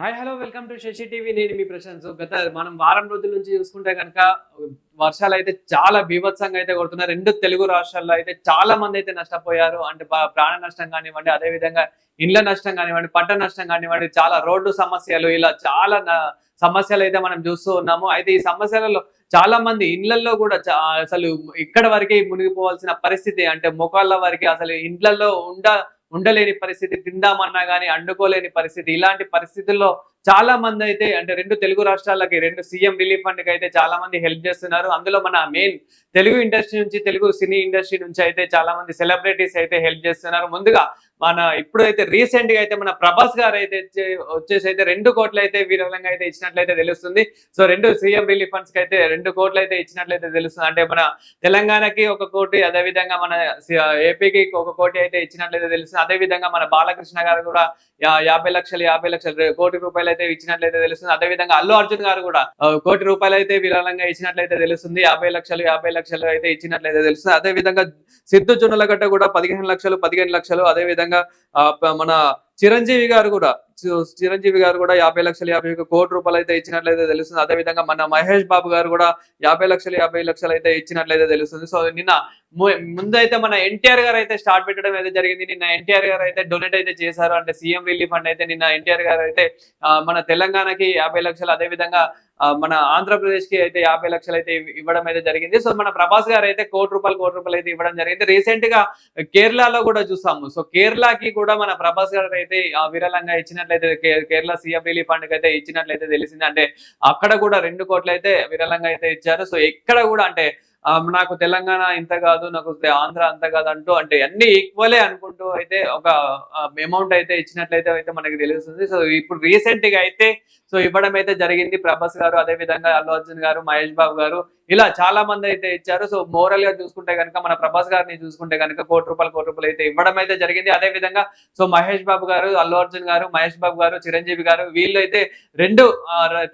Hi hello welcome to Sasi TV. నేను మీ Prashanth. So గత మనం వారం రోజుల నుంచి చూసుకుంటే కనుక వర్షాలు అయితే చాలా బీభత్సంగా అయితే కొడుతున్నాయి. రెండు తెలుగు రాష్ట్రాల్లో అయితే చాలా మంది అయితే నష్టపోయారు. అంటే ప్రాణ నష్టం కానివ్వండి అదే విధంగా ఇండ్ల నష్టం కానివ్వండి పంట నష్టం కానివ్వండి చాలా రోడ్డు సమస్యలు ఇలా చాలా సమస్యలు అయితే మనం చూస్తూ ఉన్నాము. అయితే ఈ సమస్యలలో చాలా మంది ఇండ్లలో కూడా అసలు ఇక్కడ వరకే మునిగిపోవాల్సిన పరిస్థితి అంటే మొకాళ్ళ వరకు అసలు ఇండ్లలో ఉండ ఉండలేని పరిస్థితి తిందామన్నా కానీ అండుకోలేని పరిస్థితి. ఇలాంటి పరిస్థితుల్లో చాలా మంది అయితే అంటే రెండు తెలుగు రాష్ట్రాలకి రెండు సీఎం రిలీఫ్ ఫండ్కి అయితే చాలా మంది హెల్ప్ చేస్తున్నారు. అందులో మన మెయిన్ తెలుగు ఇండస్ట్రీ నుంచి తెలుగు సినీ ఇండస్ట్రీ నుంచి అయితే చాలా మంది సెలబ్రిటీస్ అయితే హెల్ప్ చేస్తున్నారు. ముందుగా మన ఇప్పుడైతే రీసెంట్గా అయితే మన ప్రభాస్ గారు అయితే వచ్చేసి అయితే రెండు కోట్లు అయితే విరాళంగా అయితే ఇచ్చినట్లయితే తెలుస్తుంది. సో రెండు సీఎం రిలీఫ్ ఫండ్స్కి అయితే రెండు కోట్లు అయితే ఇచ్చినట్లయితే తెలుస్తుంది. అంటే మన తెలంగాణకి ఒక కోటి అదే విధంగా మన ఏపీకి ఒక కోటి అయితే ఇచ్చినట్లయితే తెలుస్తుంది. అదే విధంగా మన బాలకృష్ణ గారు కూడా యాభై లక్షలు యాభై లక్షలు కోటి రూపాయలు అయితే ఇచ్చినట్లయితే తెలుస్తుంది. అదే విధంగా అల్లు అర్జున్ గారు కూడా కోటి రూపాయలు అయితే విరాళంగా ఇచ్చినట్లయితే తెలుస్తుంది. యాభై లక్షలు యాభై లక్షలు అయితే ఇచ్చినట్లయితే తెలుస్తుంది. అదే విధంగా సిద్ధు జొన్నలగడ్డ కూడా పదిహేను లక్షలు పదిహేను లక్షలు అదే విధంగా మన చిరంజీవి గారు కూడా చి- చిరంజీవి గారు కూడా యాభై లక్షల యాభై కోటి రూపాయలు అయితే ఇచ్చినట్లయితే తెలుస్తుంది. అదే విధంగా మన మహేష్ బాబు గారు కూడా యాభై లక్షల యాభై లక్షలు అయితే ఇచ్చినట్లయితే తెలుస్తుంది. సో నిన్న ముందైతే మన ఎన్టీఆర్ గారు అయితే స్టార్ట్ పెట్టడం అయితే జరిగింది. నిన్న ఎన్టీఆర్ గారు అయితే డొనేట్ అయితే చేశారు. అంటే సీఎం రిలీఫ్ ఫండ్ అయితే నిన్న ఎన్టీఆర్ గారు అయితే మన తెలంగాణకి యాభై లక్షలు అదే విధంగా మన ఆంధ్రప్రదేశ్కి అయితే యాభై లక్షలు అయితే ఇవ్వడం అయితే జరిగింది. సో మన ప్రభాస్ గారు అయితే కోటి రూపాయలు కోటి రూపాయలు అయితే ఇవ్వడం జరిగింది. రీసెంట్గా కేరళలో కూడా చూసాము. సో కేరళకి కూడా మన ప్రభాస్ గారు అయితే విరళంగా విరాళంగా ఇచ్చినట్లయితే కేరళ సీఎం రిలీఫ్ ఫండ్ అయితే ఇచ్చినట్లయితే తెలిసింది. అంటే అక్కడ కూడా రెండు కోట్లు అయితే విరాళంగా అయితే ఇచ్చారు. సో ఎక్కడ కూడా అంటే నాకు తెలంగాణ ఇంత కాదు నాకు ఆంధ్ర అంత కాదు అంటూ అంటే అన్ని ఈక్వలే అనుకుంటూ అయితే ఒక అమౌంట్ అయితే ఇచ్చినట్లయితే అయితే మనకి తెలుస్తుంది. సో ఇప్పుడు రీసెంట్గా అయితే సో ఇవ్వడం అయితే జరిగింది ప్రభాస్ గారు అదే విధంగా అల్లు అర్జున్ గారు మహేష్ బాబు గారు. ఇలా చాలా మంది అయితే ఇచ్చారు. సో మోరల్గా చూసుకుంటే కనుక మన ప్రభాస్ గారిని చూసుకుంటే కనుక కోటి రూపాయలు కోటి రూపాయలు అయితే ఇవ్వడం అయితే జరిగింది. అదే విధంగా సో మహేష్ బాబు గారు అల్లు అర్జున్ గారు మహేష్ బాబు గారు చిరంజీవి గారు వీళ్ళు అయితే రెండు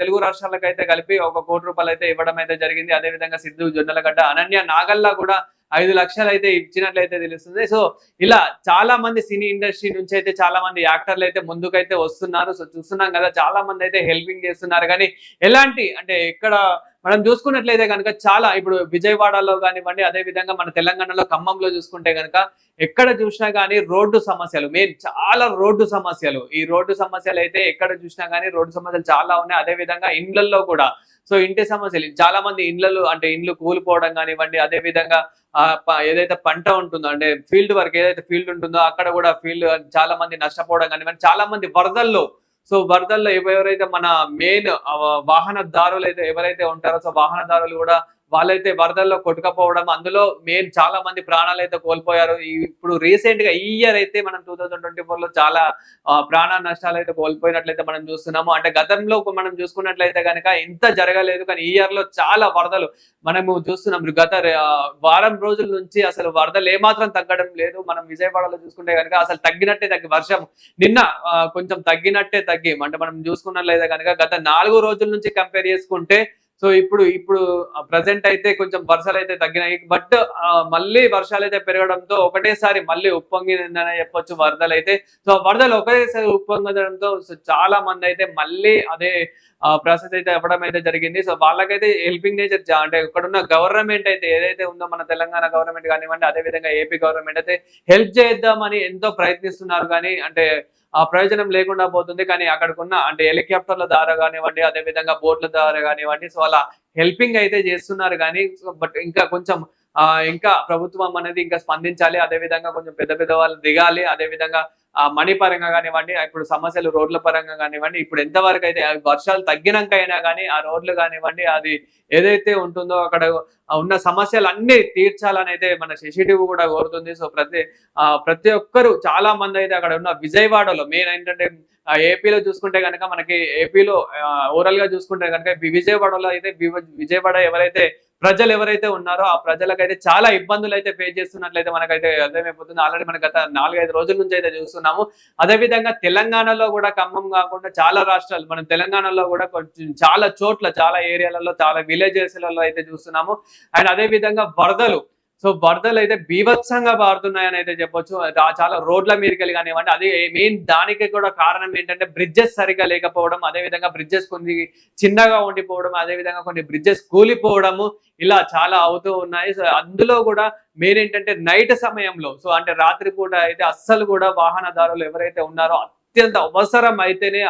తెలుగు రాష్ట్రాలకు అయితే కలిపి ఒక కోటి రూపాయలు అయితే ఇవ్వడం అయితే జరిగింది. అదే విధంగా సిద్ధు జొన్నలగడ్డ అనన్య నాగల్లా కూడా ఐదు లక్షలు అయితే ఇచ్చినట్లయితే తెలుస్తుంది. సో ఇలా చాలా మంది సినీ ఇండస్ట్రీ నుంచి అయితే చాలా మంది యాక్టర్లు అయితే ముందుకైతే వస్తున్నారు. సో చూస్తున్నాం కదా చాలా మంది అయితే హెల్పింగ్ చేస్తున్నారు. కానీ ఎలాంటి అంటే ఎక్కడ మనం చూసుకున్నట్లయితే కనుక చాలా ఇప్పుడు విజయవాడలో కానివ్వండి అదే విధంగా మన తెలంగాణలో ఖమ్మంలో చూసుకుంటే కనుక ఎక్కడ చూసినా కానీ రోడ్డు సమస్యలు మెయిన్ చాలా రోడ్డు సమస్యలు. ఈ రోడ్డు సమస్యలు అయితే ఎక్కడ చూసినా కానీ రోడ్డు సమస్యలు చాలా ఉన్నాయి. అదే విధంగా ఇండ్లల్లో కూడా. సో ఇంటి సమస్యలు చాలా మంది ఇండ్లలో అంటే ఇండ్లు కూలిపోవడం కానివ్వండి అదే విధంగా ఏదైతే పంట ఉంటుందో అంటే ఫీల్డ్ వర్క్ ఏదైతే ఫీల్డ్ ఉంటుందో అక్కడ కూడా ఫీల్డ్ చాలా మంది నష్టపోవడం కానివ్వండి చాలా మంది వరదల్లో సో వరదల్లో ఎవరైతే మన మెయిన్ వాహనదారులు అయితే ఎవరైతే ఉంటారో సో వాహనదారులు కూడా వాళ్ళైతే వరదల్లో కొట్టుకపోవడం అందులో మెయిన్ చాలా మంది ప్రాణాలు అయితే కోల్పోయారు. ఇప్పుడు రీసెంట్గా ఈ ఇయర్ అయితే మనం టూ థౌజండ్ ట్వంటీ ఫోర్లో చాలా ప్రాణ నష్టాలు అయితే కోల్పోయినట్లయితే మనం చూస్తున్నాము. అంటే గతంలో మనం చూసుకున్నట్లయితే కనుక ఇంత జరగలేదు. కానీ ఈ ఇయర్లో చాలా వరదలు మనము చూస్తున్నాం గత వారం రోజుల నుంచి అసలు వరదలు ఏమాత్రం తగ్గడం లేదు. మనం విజయవాడలో చూసుకుంటే కనుక అసలు తగ్గినట్టే తగ్గి వర్షం నిన్న కొంచెం తగ్గినట్టే తగ్గి. అంటే మనం చూసుకున్నట్లయితే కనుక గత నాలుగు రోజుల నుంచి కంపేర్ చేసుకుంటే సో ఇప్పుడు ఇప్పుడు ప్రజెంట్ అయితే కొంచెం వర్షాలు అయితే తగ్గినాయి. బట్ మళ్ళీ వర్షాలు అయితే పెరగడంతో ఒకటేసారి మళ్ళీ ఉప్పొంగిందని చెప్పొచ్చు వరదలు అయితే. సో వరదలు ఒకటేసారి ఉప్పొంగడంతో చాలా మంది అయితే మళ్ళీ అదే ప్రాసెస్ అయితే అవ్వడం అయితే జరిగింది. సో వాళ్ళకైతే హెల్పింగ్ నేచర్ అంటే ఇక్కడున్న గవర్నమెంట్ అయితే ఏదైతే ఉందో మన తెలంగాణ గవర్నమెంట్ కానివ్వండి అదే విధంగా ఏపీ గవర్నమెంట్ అయితే హెల్ప్ చేద్దామని ఎంతో ప్రయత్నిస్తున్నారు. కానీ అంటే ఆ ప్రయోజనం లేకుండా పోతుంది. కానీ అక్కడికున్న అంటే హెలికాప్టర్ల ద్వారా కానివ్వండి అదే విధంగా బోట్ల ద్వారా కానివ్వండి సో అలా హెల్పింగ్ అయితే చేస్తున్నారు. కానీ బట్ ఇంకా కొంచెం ఇంకా ప్రభుత్వం అనేది ఇంకా స్పందించాలి. అదే విధంగా కొంచెం పెద్ద పెద్ద వాళ్ళు దిగాలి. అదే విధంగా మనీ పరంగా కానివ్వండి ఇప్పుడు సమస్యలు రోడ్ల పరంగా కానివ్వండి ఇప్పుడు ఎంతవరకు అయితే వర్షాలు తగ్గినాక అయినా కానీ ఆ రోడ్లు కానివ్వండి అది ఏదైతే ఉంటుందో అక్కడ ఉన్న సమస్యలు అన్ని తీర్చాలని అయితే మన శశిటివి కూడా కోరుతుంది. సో ప్రతి ప్రతి ఒక్కరు చాలా మంది అయితే అక్కడ ఉన్న విజయవాడలో మెయిన్ ఏంటంటే ఏపీలో చూసుకుంటే కనుక మనకి ఏపీలో ఓవరాల్గా చూసుకుంటే కనుక విజయవాడలో అయితే విజయవాడ ఎవరైతే ప్రజలు ఎవరైతే ఉన్నారో ఆ ప్రజలకైతే చాలా ఇబ్బందులు అయితే ఫేస్ చేస్తున్నట్లయితే మనకైతే అర్థమైపోతుంది. ఆల్రెడీ మన గత నాలుగైదు రోజుల నుంచి అయితే చూస్తున్నాము. అదే విధంగా తెలంగాణలో కూడా ఖమ్మం కాకుండా చాలా రాష్ట్రాలు మనం తెలంగాణలో కూడా కొంచెం చాలా చోట్ల చాలా ఏరియాలలో చాలా విలేజెస్లలో అయితే చూస్తున్నాము. అండ్ అదే విధంగా వరదలు సో వరదలు అయితే బీభత్సంగా పారుతున్నాయని అయితే చెప్పొచ్చు. చాలా రోడ్ల మీదకి వెళ్ళి కానివ్వండి అది మెయిన్ దానికి కూడా కారణం ఏంటంటే బ్రిడ్జెస్ సరిగా లేకపోవడం అదే విధంగా బ్రిడ్జెస్ కొన్ని చిన్నగా ఉండిపోవడం అదే విధంగా కొన్ని బ్రిడ్జెస్ కూలిపోవడము ఇలా చాలా అవుతూ ఉన్నాయి. సో అందులో కూడా మెయిన్ ఏంటంటే నైట్ సమయంలో సో అంటే రాత్రిపూట అయితే అస్సలు కూడా వాహనదారులు ఎవరైతే ఉన్నారో అత్యంత అవసరం అయితేనే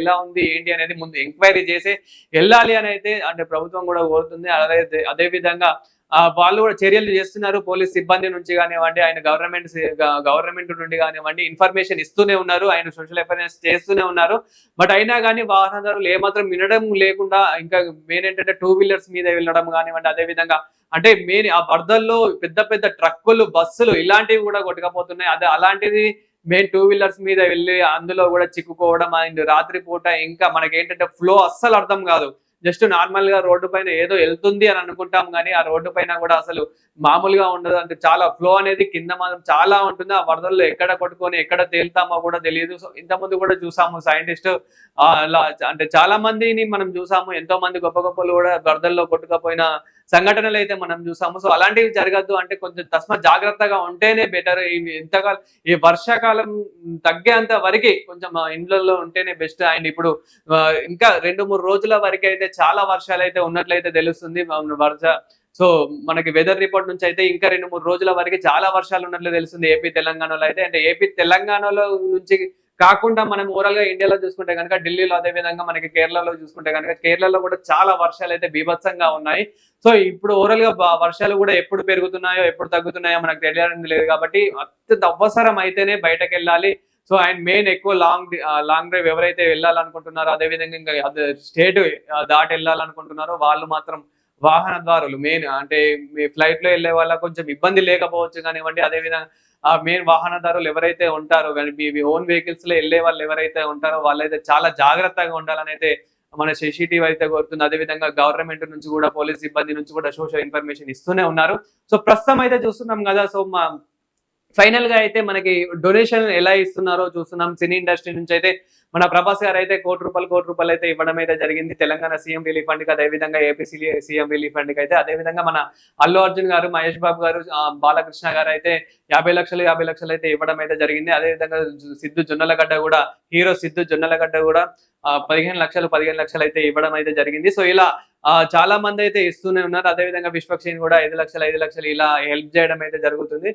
ఎలా ఉంది ఏంటి అనేది ముందు ఎంక్వైరీ చేసి వెళ్ళాలి అని అయితే అంటే ప్రభుత్వం కూడా కోరుతుంది. అదే అదే విధంగా వాళ్ళు కూడా చర్యలు చేస్తున్నారు. పోలీస్ సిబ్బంది నుంచి కానివ్వండి ఆయన గవర్నమెంట్ గవర్నమెంట్ నుండి కానివ్వండి ఇన్ఫర్మేషన్ ఇస్తూనే ఉన్నారు. ఆయన సోషల్ అఫేర్నెస్ చేస్తూనే ఉన్నారు. బట్ అయినా కానీ వాహనదారులు ఏమాత్రం వినడం లేకుండా ఇంకా మెయిన్ ఏంటంటే టూ వీలర్స్ మీద వెళ్ళడం కానివ్వండి అదే విధంగా అంటే మెయిన్ ఆ వరదల్లో పెద్ద పెద్ద ట్రక్కులు బస్సులు ఇలాంటివి కూడా కొట్టుకపోతున్నాయి. అదే అలాంటిది మెయిన్ టూ వీలర్స్ మీద వెళ్ళి అందులో కూడా చిక్కుకోవడం అండ్ రాత్రిపూట ఇంకా మనకి ఏంటంటే ఫ్లో అస్సలు అర్థం కాదు. జస్ట్ నార్మల్గా రోడ్డు పైన ఏదో వెళ్తుంది అని అనుకుంటాం కానీ ఆ రోడ్డు పైన కూడా అసలు మామూలుగా ఉండదు. అంటే చాలా ఫ్లో అనేది కింద మాత్రం చాలా ఉంటుంది. ఆ వరదల్లో ఎక్కడ కొట్టుకొని ఎక్కడ తేలుతామో కూడా తెలియదు. సో ఇంతకుముందు కూడా చూసాము సైంటిస్ట్ అంటే చాలా మందిని మనం చూసాము. ఎంతో మంది గొప్ప గొప్పలు కూడా వరదల్లో కొట్టుకపోయిన సంఘటనలు అయితే మనం చూసాము. సో అలాంటివి జరగద్దు అంటే కొంచెం తస్మ జాగ్రత్తగా ఉంటేనే బెటర్ ఇంతకాలం ఈ వర్షాకాలం తగ్గేంత వరకు కొంచెం ఇండ్లలో ఉంటేనే బెస్ట్ అండ్ ఇప్పుడు ఇంకా రెండు మూడు రోజుల వరకు అయితే చాలా వర్షాలు అయితే ఉన్నట్లయితే తెలుస్తుంది. వర్ష సో మనకి వెదర్ రిపోర్ట్ నుంచి అయితే ఇంకా రెండు మూడు రోజుల వరకు చాలా వర్షాలు ఉన్నట్లు తెలుస్తుంది. ఏపీ తెలంగాణలో అయితే. అంటే ఏపీ తెలంగాణలో నుంచి కాకుండా మనం ఓవరాల్గా ఇండియాలో చూసుకుంటే కనుక ఢిల్లీలో అదే విధంగా మనకి కేరళలో చూసుకుంటే కనుక కేరళలో కూడా చాలా వర్షాలు అయితే బీభత్సంగా ఉన్నాయి. సో ఇప్పుడు ఓవరాల్గా వర్షాలు కూడా ఎప్పుడు పెరుగుతున్నాయో ఎప్పుడు తగ్గుతున్నాయో మనకు తెలియడం లేదు కాబట్టి అత్యంత అవసరం అయితేనే బయటకు వెళ్ళాలి సో అండ్ మెయిన్ ఎక్కువ లాంగ్ లాంగ్ డ్రైవ్ ఎవరైతే వెళ్ళాలనుకుంటున్నారో అదే విధంగా ఇంకా స్టేట్ దాటి వెళ్ళాలనుకుంటున్నారో వాళ్ళు మాత్రం వాహనదారులు మెయిన్ అంటే మీ ఫ్లైట్లో వెళ్ళే వాళ్ళ కొంచెం ఇబ్బంది లేకపోవచ్చు కానివ్వండి అదే విధంగా ఆ మెయిన్ వాహనదారులు ఎవరైతే ఉంటారో కానీ మీ ఓన్ వెహికల్స్లో వెళ్ళే వాళ్ళు ఎవరైతే ఉంటారో వాళ్ళైతే చాలా జాగ్రత్తగా ఉండాలని అయితే మన శశి టీవీ అయితే కోరుతుంది. అదే విధంగా గవర్నమెంట్ నుంచి కూడా పోలీస్ సిబ్బంది నుంచి కూడా సోషల్ ఇన్ఫర్మేషన్ ఇస్తూనే ఉన్నారు. సో ప్రస్తుతం అయితే చూస్తున్నాం కదా సో మా ఫైనల్గా అయితే మనకి డొనేషన్ ఎలా ఇస్తున్నారో చూస్తున్నాం. సినీ ఇండస్ట్రీ నుంచి అయితే మన ప్రభాస్ గారు అయితే కోటి రూపాయలు కోటి రూపాయలు అయితే ఇవ్వడం అయితే జరిగింది. తెలంగాణ సీఎం రిలీఫ్ ఫండ్కి అదే విధంగా ఏపీ సీఎం రిలీఫ్ ఫండ్కి అయితే అదే విధంగా మన అల్లు అర్జున్ గారు మహేష్ బాబు గారు బాలకృష్ణ గారు అయితే యాభై లక్షలు యాభై లక్షలు అయితే ఇవ్వడం అయితే జరిగింది. అదే విధంగా సిద్ధు జొన్నలగడ్డ కూడా హీరో సిద్ధు జొన్నలగడ్డ కూడా పదిహేను లక్షలు పదిహేను లక్షలు అయితే ఇవ్వడం అయితే జరిగింది. సో ఇలా చాలా మంది అయితే ఇస్తూనే ఉన్నారు. అదే విధంగా కూడా ఐదు లక్షలు ఐదు లక్షలు ఇలా హెల్ప్ చేయడం అయితే జరుగుతుంది.